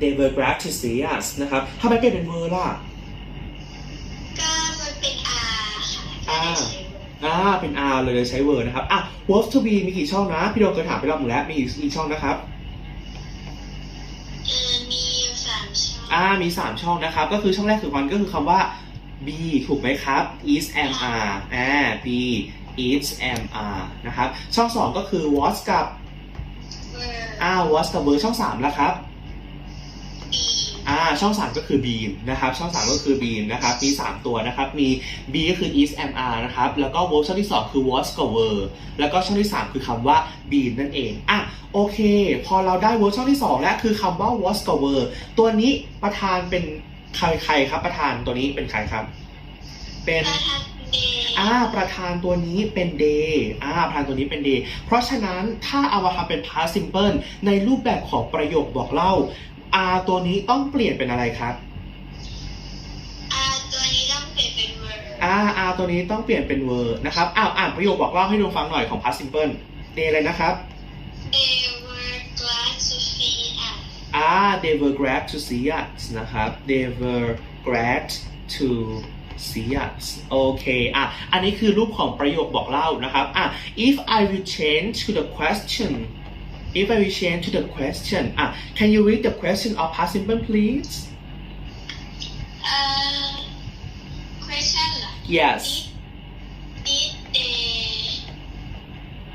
they were glad to see us นะครับทำไมเปลี่ยนเป็น were ล่ะ ก็มันเป็น R ค่ะอ่าก็เลยใช้อ่า เป็น R เลยใช้ were นะครับ อะ verb to be มีกี่ช่องนะ พี่โดมเคยถามไปรอบหนึงแล้ว มีกี่ช่องนะครับ เออมีอยู่สามช่องอ่า มี 3 ช่องนะครับ ก็คือช่องแรกคือวันก็คือคำว่า be ถูกไหมครับ is am are อ่า be is am are นะครับ ช่อง 2 ก็คือ was กับเวอร์อ่า was กับ were ช่อง3แล้วครับบีอ่า ช่อง 3 ก็คือ beam นะครับช่อง 3 ก็คือ beam นะครับมี 3 ตัวนะครับมี b ก็คือ is am are นะครับแล้วก็ verb ช่องที่ 2 คือ was กับ were แล้วก็ช่องที่ 3 คือคำว่า beam นั่นเองอะโอเค พอเราได้ verb ช่องที่ 2 แล้วคือคำว่า was กับ were ตัวนี้ประธานเป็นใครใครครับประธานตัวนี้เป็นใครครับ เป็นประธานเดย์อ่าประธานตัวนี้เป็น day อ่าประธานตัวนี้เป็น day เพราะฉะนั้นถ้าเอามาทำเป็น past simple ในรูปแบบของประโยคบอกเล่า r ตัวนี้ต้องเปลี่ยนเป็นอะไรครับอาตัวนี้ต้องเปลี่ยนเป็นเวอร์อ่า r ตัวนี้ต้องเปลี่ยนเป็น were นะครับอ้าวอ่านประโยคบอกเล่าให้ดูฟังหน่อยของ past simple day อะไรนะครับเดย์เวอร์กลาสซูฟีอะอ่า they were glad to see us นะครับ they were glad to see us โอเค อะ อันนี้คือรูปของประโยคบอกเล่านะครับ อะ if I will change to the question if I return to the question, uh, can you read the question of past simple, please? Uh, question. Yes. Did, did they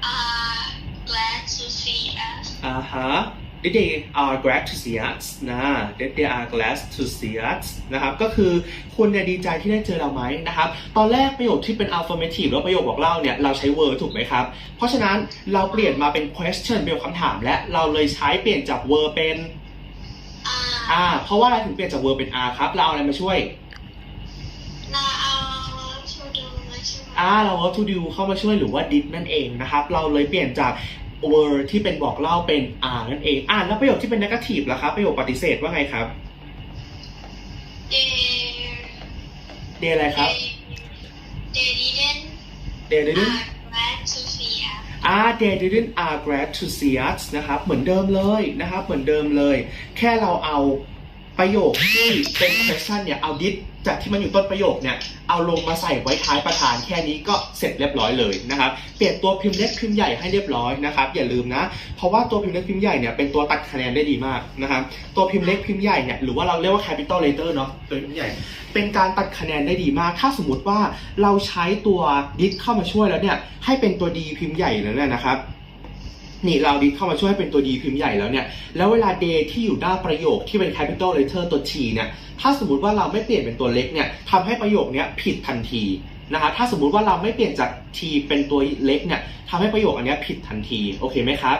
uh, are glad to see us? Uh huh. They are glad to see us นะ that they are glad to see us นะครับ ก็คือคุณเนี่ยดีใจที่ได้เจอเราไหมนะครับ ตอนแรกประโยคที่เป็น affirmative แล้วประโยคบอกเล่าเนี่ยเราใช้ were ถูกไหมครับ เพราะฉะนั้นเราเปลี่ยนมาเป็น question เป็นคำถาม และเราเลยใช้เปลี่ยนจาก were เป็น R อ่าเพราะว่าอะไรถึงเปลี่ยนจาก were เป็น are ครับ เราเอาอะไรมาช่วยเราเอาชูดูมาช่วย อ่าเราเอา to do เข้ามาช่วยหรือว่า did นั่นเองนะครับ เราเลยเปลี่ยนจาก were ที่เป็นบอกเล่าเป็น are นั่นเองอ่าแล้วประโยคที่เป็น negative ล่ะครับ ประโยคปฏิเสธว่าไงครับ they they อะไรครับ they didn't they didn't are glad to see us อ่า they didn't are glad to see us นะครับ เหมือนเดิมเลยนะครับ เหมือนเดิมเลย แค่เราเอา ประโยคที่เป็น question เนี่ยเอา did จากที่มันอยู่ต้นประโยคเนี่ยเอาลงมาใส่ไว้ท้ายประธานแค่นี้ก็เสร็จเรียบร้อยเลยนะครับเปลี่ยนตัวพิมพ์เล็กพิมพ์ใหญ่ให้เรียบร้อยนะครับอย่าลืมนะ เพราะว่าตัวพิมพ์เล็กพิมพ์ใหญ่เนี่ยเป็นตัวตัดคะแนนได้ดีมากนะครับตัวพิมพ์เล็กพิมพ์ใหญ่เนี่ยหรือว่าเราเรียกว่า capital letter เนาะตัวพิมพ์ใหญ่ เป็นการตัดคะแนนได้ดีมาก ถ้าสมมติว่าเราใช้ตัว did เข้ามาช่วยแล้วเนี่ยให้เป็นตัว d พิมพ์ใหญ่แล้วเนี่ยนะครับ นี่เราดิเข้ามาช่วยให้เป็นตัว D พิมพ์ใหญ่แล้วเนี่ย แล้วเวลา day ที่อยู่หน้าประโยคที่เป็น capital letter ตัว T เนี่ย ถ้าสมมติว่าเราไม่เปลี่ยนเป็นตัวเล็กเนี่ยทำให้ประโยคเนี้ยผิดทันทีนะครับถ้าสมมุติว่าเราไม่เปลี่ยนจาก T เป็นตัวเล็กเนี่ยทำให้ประโยคอันเนี้ยผิดทันทีโอเคไหมครับ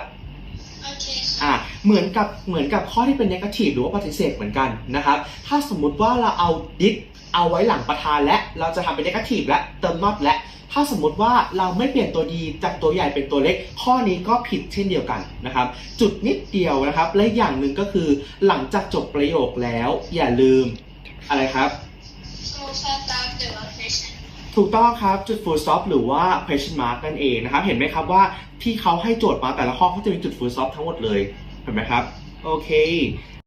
โอเคอ่าเหมือนกับเหมือนกับข้อที่เป็น negative หรือว่าปฏิเสธเหมือนกันนะครับ ถ้าสมมุติว่าเราเอา did เอาไว้หลังประธานและเราจะทำเป็น negative และเติม not และ ถ้าสมมติว่าเราไม่เปลี่ยนตัวดีจากตัวใหญ่เป็นตัวเล็ก ข้อนี้ก็ผิดเช่นเดียวกันนะครับ จุดนิดเดียวนะครับ และอย่างหนึ่งก็คือหลังจากจบประโยคแล้ว อย่าลืมอะไรครับ so far out the location ถูกต้องครับ จุด full stop หรือว่า question mark นั่นเองนะครับ เห็นไหมครับว่าที่เขาให้โจทย์มาแต่ละข้อเขาจะมีจุด full stop ทั้งหมดเลย เห็นไหมครับ โอเค